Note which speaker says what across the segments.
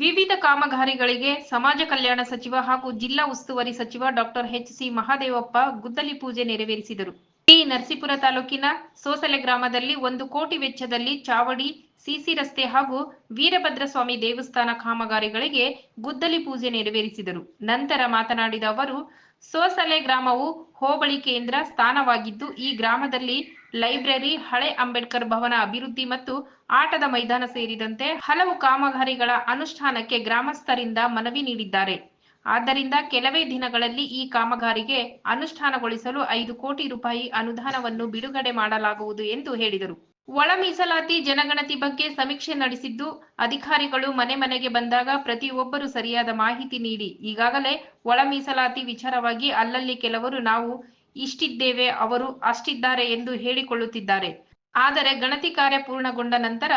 Speaker 1: ವಿವಿಧ ಕಾಮಗಾರಿಗಳಿಗೆ ಸಮಾಜ ಕಲ್ಯಾಣ ಸಚಿವ ಹಾಗೂ ಜಿಲ್ಲಾ ಉಸ್ತುವಾರಿ ಸಚಿವ ಡಾಕ್ಟರ್ ಎಚ್ ಸಿ ಮಹಾದೇವಪ್ಪ ಗುದ್ದಲಿ ಪೂಜೆ ನೆರವೇರಿಸಿದರು. ಈ ನರಸೀಪುರ ತಾಲೂಕಿನ ಸೋಸಲೆ ಗ್ರಾಮದಲ್ಲಿ ಒಂದು ಕೋಟಿ ವೆಚ್ಚದಲ್ಲಿ ಚಾವಡಿ, ಸಿಸಿ ರಸ್ತೆ ಹಾಗೂ ವೀರಭದ್ರಸ್ವಾಮಿ ದೇವಸ್ಥಾನ ಕಾಮಗಾರಿಗಳಿಗೆ ಗುದ್ದಲಿ ಪೂಜೆ ನೆರವೇರಿಸಿದರು. ನಂತರ ಮಾತನಾಡಿದ ಅವರು ಸೋಸಲೆ ಗ್ರಾಮವು ಹೋಬಳಿ ಕೇಂದ್ರ ಸ್ಥಾನವಾಗಿದ್ದು, ಈ ಗ್ರಾಮದಲ್ಲಿ ಲೈಬ್ರರಿ, ಹಳೆ ಅಂಬೇಡ್ಕರ್ ಭವನ ಅಭಿವೃದ್ಧಿ ಮತ್ತು ಆಟದ ಮೈದಾನ ಸೇರಿದಂತೆ ಹಲವು ಕಾಮಗಾರಿಗಳ ಅನುಷ್ಠಾನಕ್ಕೆ ಗ್ರಾಮಸ್ಥರಿಂದ ಮನವಿ ನೀಡಿದ್ದಾರೆ. ಆದ್ದರಿಂದ ಕೆಲವೇ ದಿನಗಳಲ್ಲಿ ಈ ಕಾಮಗಾರಿಗೆ ಅನುಷ್ಠಾನಗೊಳಿಸಲು ಐದು ಕೋಟಿ ರೂಪಾಯಿ ಅನುದಾನವನ್ನು ಬಿಡುಗಡೆ ಮಾಡಲಾಗುವುದು ಎಂದು ಹೇಳಿದರು. ಒಳ ಮೀಸಲಾತಿ ಜನಗಣತಿ ಬಗ್ಗೆ ಸಮೀಕ್ಷೆ ನಡೆಸಿದ್ದು, ಅಧಿಕಾರಿಗಳು ಮನೆ ಮನೆಗೆ ಬಂದಾಗ ಪ್ರತಿಯೊಬ್ಬರು ಸರಿಯಾದ ಮಾಹಿತಿ ನೀಡಿ, ಈಗಾಗಲೇ ಒಳ ಮೀಸಲಾತಿ ವಿಚಾರವಾಗಿ ಅಲ್ಲಲ್ಲಿ ಕೆಲವರು ನಾವು ಇಷ್ಟಿದ್ದೇವೆ, ಅವರು ಅಷ್ಟಿದ್ದಾರೆ ಎಂದು ಹೇಳಿಕೊಳ್ಳುತ್ತಿದ್ದಾರೆ. ಆದರೆ ಗಣತಿ ಕಾರ್ಯ ಪೂರ್ಣಗೊಂಡ ನಂತರ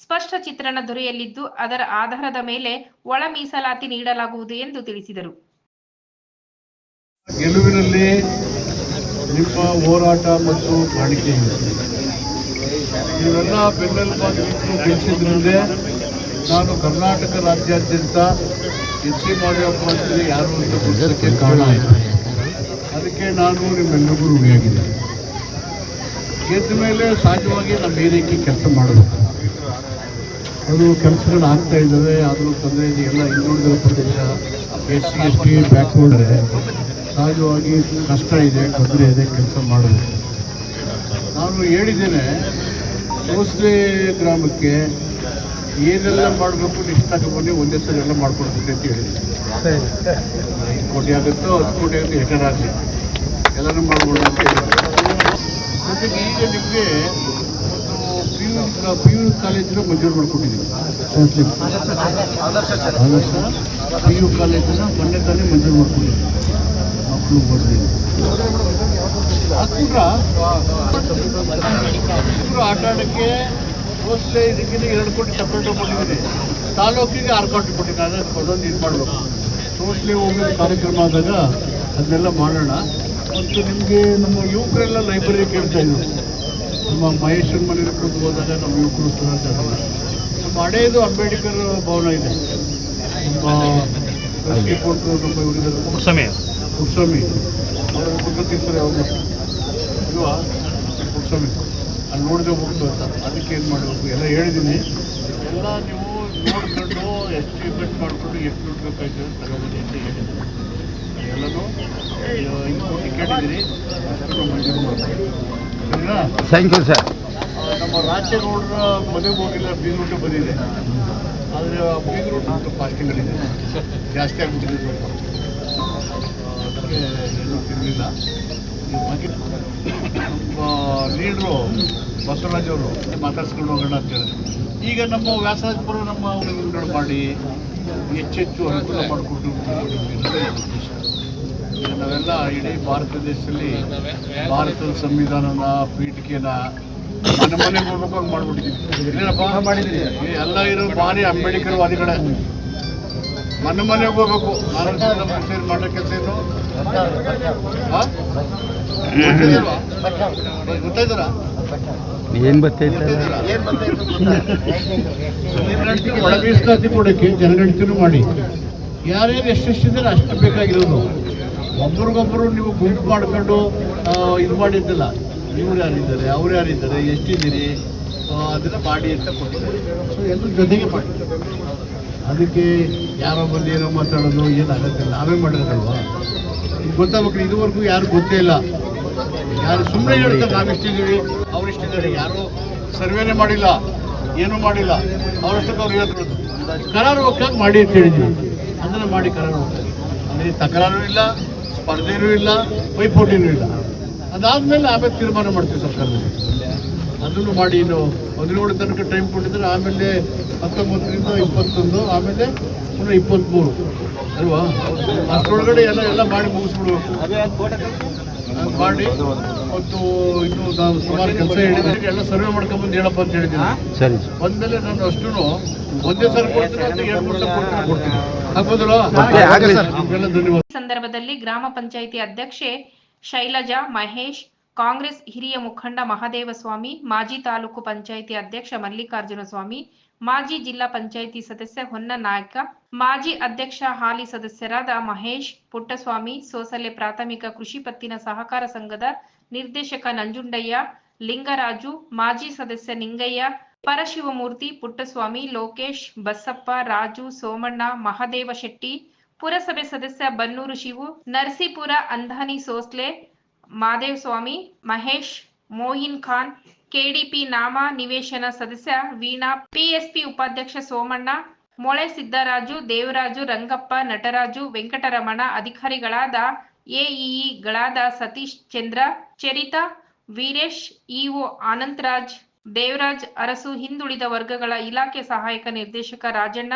Speaker 1: ಸ್ಪಷ್ಟ ಚಿತ್ರಣ ದೊರೆಯಲಿದ್ದು, ಅದರ ಆಧಾರದ ಮೇಲೆ ಒಳ ಮೀಸಲಾತಿ ನೀಡಲಾಗುವುದು ಎಂದು ತಿಳಿಸಿದರು.
Speaker 2: ಗೆಲುವಿನಲ್ಲಿ ನಿಮ್ಮ ಹೋರಾಟ ಮತ್ತು ನೀವೆಲ್ಲ ಬೆನ್ನೆಲುಬಾಗಿ ನಿಂತು ನಾನು ಕರ್ನಾಟಕ ರಾಜ್ಯಾದ್ಯಂತ ಎಚ್ ಸಿ ಮಾದೇವಪ್ಪ ಅಂತೇಳಿ ಯಾರು ಅಂತ ಗುಜರಕ್ಕೆ ಕಾರಣ ಆಯಿತು ಅದಕ್ಕೆ ನಾನು ನಿಮ್ಮೆಲ್ಲರಿಗೂ ಋಣಿಯಾಗಿದ್ದೆ ಗೆದ್ದ ಮೇಲೆ ಸಹಜವಾಗಿ ನಮ್ಮ ಏರಿಯಾಕ್ಕೆ ಕೆಲಸ ಮಾಡಬೇಕು. ಅದು ಕೆಲಸಗಳು ಆಗ್ತಾ ಇದ್ದಾವೆ, ಆದರೂ ತೊಂದರೆ ಎಲ್ಲ ಹಿಂದುಳಿದ ಪ್ರದೇಶ, S C, S T backward ಇದೆ. ಸಹಜವಾಗಿ ಕಷ್ಟ ಇದೆ, ತೊಂದರೆ ಇದೆ, ಕೆಲಸ ಮಾಡಬೇಕು. ನಾನು ಹೇಳಿದ್ದೇನೆ ಸೋಸ್ಲೆ ಗ್ರಾಮಕ್ಕೆ ಏನೆಲ್ಲ ಮಾಡಬೇಕು ನೆಕ್ಸ್ಟ್ ಬನ್ನಿ ಒಂದೇ ಸಲ ಎಲ್ಲ ಮಾಡ್ಕೊಡ್ಬೇಕು ಅಂತ ಹೇಳಿದ್ವಿ ಐದು ಕೋಟಿ ಆಗುತ್ತೋ ಹತ್ತು ಕೋಟಿ ಆಗುತ್ತೆ ಹೆಸರಾಗಲಿ ಎಲ್ಲರೂ ಮಾಡ್ಬೋದು ಅಂತ ಹೇಳಿ ಜೊತೆಗೆ ಈಗ ನಿಮಗೆ ಪಿ ಯು ಪಿ ಯು ಕಾಲೇಜನ್ನ ಮಂಜೂರು ಮಾಡಿಕೊಟ್ಟಿದ್ದೀವಿ. ಆದರ್ಶ ಪಿ ಯು ಕಾಲೇಜಿನ ಮೊನ್ನೆ ತಾನೇ ಮಂಜೂರು ಮಾಡ್ಕೊಂಡಿದ್ದೀವಿ ಮಕ್ಕಳು ಮಕ್ಕಳು ಆಟ ಆಡೋಕ್ಕೆ ಮೋಸ್ಟ್ಲಿ ಇದಕ್ಕೆ ಎರಡು ಕೋಟಿ ಸಪ್ರೇಟ್ ಕೊಟ್ಟಿದ್ದೀನಿ ತಾಲೂಕಿಗೆ ಆರು ಕೋಟಿ ಕೊಟ್ಟಿದ್ದಾರೆ ಅದಕ್ಕೆ ಅದೊಂದು ಇದು ಮಾಡಬೇಕು. ಮೋಸ್ಟ್ಲಿ ಹೋಗಿ ಕಾರ್ಯಕ್ರಮ ಆದಾಗ ಅದನ್ನೆಲ್ಲ ಮಾಡೋಣ. ಮತ್ತು ನಿಮಗೆ ನಮ್ಮ ಯುವಕರೆಲ್ಲ ಲೈಬ್ರರಿ ಕೇಳ್ತಾ ಇದ್ರು. ನಮ್ಮ ಮಹೇಶ್ವರ ಮನೇಲಿ ಕೂತು ಹೋದಾಗ ನಮ್ಮ ಯುವಕರು ನಮ್ಮ ಹಳೇದು ಅಂಬೇಡ್ಕರ್ ಭವನ ಇದೆ. ನಮ್ಮ ನಮ್ಮ ಇವರಿದ್ದಾರೆ ಕುಸ್ವಾಮಿ ಅವರ ತಿರ್ತಾರೆ ಯಾವಾಗ ಇಲ್ವಾ ಸ್ವಾಮಿ ಅಲ್ಲಿ ನೋಡಿದ್ರೆ ಹೋಗ್ತು ಅಂತ. ಅದಕ್ಕೆ ಏನು ಮಾಡಬೇಕು? ಎಲ್ಲ ಹೇಳಿದ್ದೀನಿ. ಎಲ್ಲ ನೀವು ನೋಡ್ಕೊಂಡು ಎಸ್ಟಿಮೇಟ್ ಮಾಡಿಕೊಂಡು ಎಷ್ಟು ದುಡ್ಡು ಬೇಕಾಯ್ತು ಅಂತ ತಗೊಬನ್ನಿ ಅಂತ ಹೇಳಿದ್ದೀನಿ. ಎಲ್ಲನೂ ಕೋಟಿ ಕೇಳಿದ್ದೀನಿ.
Speaker 3: ಥ್ಯಾಂಕ್ ಯು ಸರ್
Speaker 2: ನಮ್ಮ ರಾಜ್ಯ ರೋಡ್ ಮನೆಗೆ ಹೋಗಿಲ್ಲ ಬೀಗ್ರೂಟೆ ಬಂದಿದೆ. ಆದರೆ ಬೀಗ್ರೂಟ್ ಅಂತ ಫಾಸ್ಟಿಂಗ್ಗಳಿದೆ ಜಾಸ್ತಿ ಆಗಿಬಿಟ್ಟಿದೆ ಸ್ವಲ್ಪ. ಅದಕ್ಕೆ ಏನೂ ತಿನ್ನಲಿಲ್ಲ ಲೀಡ್ರು ಬಸವರಾಜ್ ಅವರು ಮಾತಾಡ್ಸ್ಕೊಂಡು ಹೋಗೋಣ ಅಂತ ಹೇಳಿದ್ರು. ಈಗ ನಮ್ಮ ವ್ಯಾಸರಾಜಪುರ ನಮ್ಮ ಅವರುಗಳು ಮಾಡಿ ಹೆಚ್ಚೆಚ್ಚು ಅನುಕೂಲ ಮಾಡಿಕೊಟ್ಟು ನಾವೆಲ್ಲ ಇಡೀ ಭಾರತ ದೇಶದಲ್ಲಿ ಭಾರತದ ಸಂವಿಧಾನನ, ಪೀಠಿಕೆನ ಮನೆ ಮನೆಗೆ ಹೋಗ್ಬೇಕು, ಹಂಗೆ ಮಾಡ್ಬಿಟ್ಟಿದ್ದೀವಿ ಮಾಡಿದ್ದೀರಿ ಎಲ್ಲ ಇರೋ ಭಾರಿ ಅಂಬೇಡ್ಕರ್ ವಾದಿಗಳೇ. ಮನೆ ಮನೆಗೆ ಹೋಗ್ಬೇಕು. ಮಾಡೋ ಕೆಲಸ ಏನು?
Speaker 3: ಏನು ಬರ್ತೈತೆ
Speaker 2: ಕೊಡೋಕ್ಕೆ ಜನಗಣತಿನೂ ಮಾಡಿ ಯಾರ್ಯಾರು ಎಷ್ಟೆಷ್ಟಿದ್ದಾರೆ ಅಷ್ಟು ಬೇಕಾಗಿರೋದು. ಒಬ್ರಿಗೊಬ್ಬರು ನೀವು ಗುಂಪು ಮಾಡ್ಕೊಂಡು ಇದು ಮಾಡಿದ್ದಿಲ್ಲ. ಇವ್ರು ಯಾರಿದ್ದಾರೆ? ಅವ್ರು ಯಾರಿದ್ದಾರೆ? ಎಷ್ಟಿದ್ದೀರಿ? ಅದನ್ನು ಮಾಡಿ ಅಂತ ಕೊಟ್ಟಿದ್ದಾರೆ. ಸೊ ಎಲ್ಲರೂ ಜೊತೆಗೆ ಮಾಡಿ. ಅದಕ್ಕೆ ಯಾರೋ ಬಂದು ಏನೋ ಮಾತಾಡೋದು ಏನು ನಾವೇ ಮಾಡಿರೋದಲ್ವಾ? ಈಗ ಗೊತ್ತಾಗ್ಬೇಕು ಇದುವರೆಗೂ ಯಾರು ಗೊತ್ತೇ ಇಲ್ಲ. ಯಾರು ಸುಮ್ಮನೆ ಹೇಳ್ತಾರೆ ನಾವಿಷ್ಟಿದ್ದೀವಿ, ಅವರಿಷ್ಟಿದ್ದಾರೆ, ಯಾರು ಸರ್ವೇನೇ ಮಾಡಿಲ್ಲ, ಏನೂ ಮಾಡಿಲ್ಲ, ಅವರಷ್ಟಕ್ಕೆ ಅವ್ರು ಹೇಳ್ತಿರೋದು ಕರಾರು ಒಕ್ಕಾಗಿ ಮಾಡಿ ಅಂತ ಹೇಳಿದ್ವಿ. ಅದನ್ನು ಮಾಡಿ ಕರಾರು ಹೋಗ್ತಾರೆ. ಅಲ್ಲಿ ತಕರಾರು ಇಲ್ಲ, ಸ್ಪರ್ಧೆನೂ ಇಲ್ಲ, ಪೈಪೋಟಿನೂ ಇಲ್ಲ. ಅದಾದಮೇಲೆ ಆಮೇಲೆ ತೀರ್ಮಾನ ಮಾಡ್ತೀವಿ ಸರ್ಕಾರದಲ್ಲಿ. ಅದನ್ನು ಮಾಡಿ ಇನ್ನು ಹದಿನೇಳು ತನಕ ಟೈಮ್ ಕೊಟ್ಟಿದ್ರೆ ಆಮೇಲೆ ಹತ್ತೊಂಬತ್ತರಿಂದ ಇಪ್ಪತ್ತೊಂದು, ಆಮೇಲೆ ಪುನಃ ಇಪ್ಪತ್ತ್ಮೂರು ಅಲ್ವಾ? ಅಷ್ಟರೊಳಗಡೆ ಎಲ್ಲ ಎಲ್ಲ ಮಾಡಿ ಮುಗಿಸ್ಬಿಡ್ಬೇಕು. ಮಾಡಿ ಮತ್ತು ಇನ್ನು ನಾವು ಸುಮಾರು ಕೆಲಸ ಹೇಳಿದ್ರೆ ಎಲ್ಲ ಸರ್ವೆ ಮಾಡ್ಕೊಂಬಂದು ಹೇಳಪ್ಪ ಅಂತ ಹೇಳಿದ್ದೀನಿ.
Speaker 3: ಸರಿ.
Speaker 2: ಬಂದಮೇಲೆ ನಾನು ಅಷ್ಟು ಒಂದೇ ಕೊಡ್ತೀನಿ ಕೊಡ್ತೀನಿ? ಕೊಡ್ತೀನಿ.
Speaker 3: ಸರ್.
Speaker 1: ಈ ಸಂದರ್ಭದಲ್ಲಿ ಗ್ರಾಮ ಪಂಚಾಯಿತಿ ಅಧ್ಯಕ್ಷೆ ಶೈಲಜಾ ಮಹೇಶ್ ಕಾಂಗ್ರೆಸ್ ಹಿರಿಯ ಮುಖಂಡ ಮಹದೇವ ಸ್ವಾಮಿ ಮಾಜಿ ತಾಲೂಕು ಪಂಚಾಯಿತಿ ಅಧ್ಯಕ್ಷ ಮಲ್ಲಿಕಾರ್ಜುನ ಸ್ವಾಮಿ ಮಾಜಿ ಜಿಲ್ಲಾ ಪಂಚಾಯಿತಿ ಸದಸ್ಯ ಹೊನ್ನ ನಾಯಕ, ಮಾಜಿ ಅಧ್ಯಕ್ಷ ಹಾಲಿ ಸದಸ್ಯರಾದ ಮಹೇಶ್, ಪುಟ್ಟಸ್ವಾಮಿ, ಸೋಸಲೆ ಪ್ರಾಥಮಿಕ ಕೃಷಿ ಪತ್ತಿನ ಸಹಕಾರ ಸಂಘದ ನಿರ್ದೇಶಕ ನಂಜುಂಡಯ್ಯ, ಲಿಂಗರಾಜು, ಮಾಜಿ ಸದಸ್ಯ ನಿಂಗಯ್ಯ, ಪರಶಿವಮೂರ್ತಿ, ಪುಟ್ಟಸ್ವಾಮಿ, ಲೋಕೇಶ್, ಬಸಪ್ಪ, ರಾಜು, ಸೋಮಣ್ಣ, ಮಹದೇವ ಶೆಟ್ಟಿ, ಪುರಸಭೆ ಸದಸ್ಯ ಬನ್ನೂರು ಶಿವು, ನರಸೀಪುರ ಅಂಧಾನಿ ಸೋಸ್ಲೆ ಮಾದೇವ್ ಸ್ವಾಮಿ ಮಹೇಶ್, ಮೋಹಿನ್ ಖಾನ್, ಕೆಡಿಪಿ ನಾಮ ನಿವೇಶನ ಸದಸ್ಯ ವೀಣಾ, ಪಿಎಸ್ಪಿ ಉಪಾಧ್ಯಕ್ಷ ಸೋಮಣ್ಣ, ಮೊಳೆ ಸಿದ್ದರಾಜು, ದೇವರಾಜು ರಂಗಪ್ಪ, ನಟರಾಜು ವೆಂಕಟರಮಣ, ಅಧಿಕಾರಿಗಳಾದ ಎಇಇಗಳಾದ ಸತೀಶ್ ಚಂದ್ರ, ಚರಿತಾ, ವೀರೇಶ್, ಇಒ ಅನಂತರಾಜ್ ದೇವರಾಜ್ ಅರಸು ಹಿಂದುಳಿದ ವರ್ಗಗಳ ಇಲಾಖೆ ಸಹಾಯಕ ನಿರ್ದೇಶಕ ರಾಜಣ್ಣ,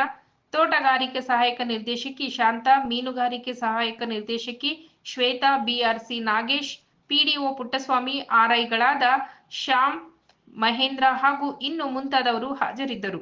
Speaker 1: ತೋಟಗಾರಿಕೆ ಸಹಾಯಕ ನಿರ್ದೇಶಕಿ ಶಾಂತ, ಮೀನುಗಾರಿಕೆ ಸಹಾಯಕ ನಿರ್ದೇಶಕಿ ಶ್ವೇತಾ, ಬಿಆರ್ಸಿ ನಾಗೇಶ್ ಪಿಡಿಒ ಪುಟ್ಟಸ್ವಾಮಿ ಆರ್ಐಗಳಾದ ಶ್ಯಾಮ್ ಮಹೇಂದ್ರ ಹಾಗೂ ಇನ್ನು ಮುಂತಾದವರು ಹಾಜರಿದ್ದರು.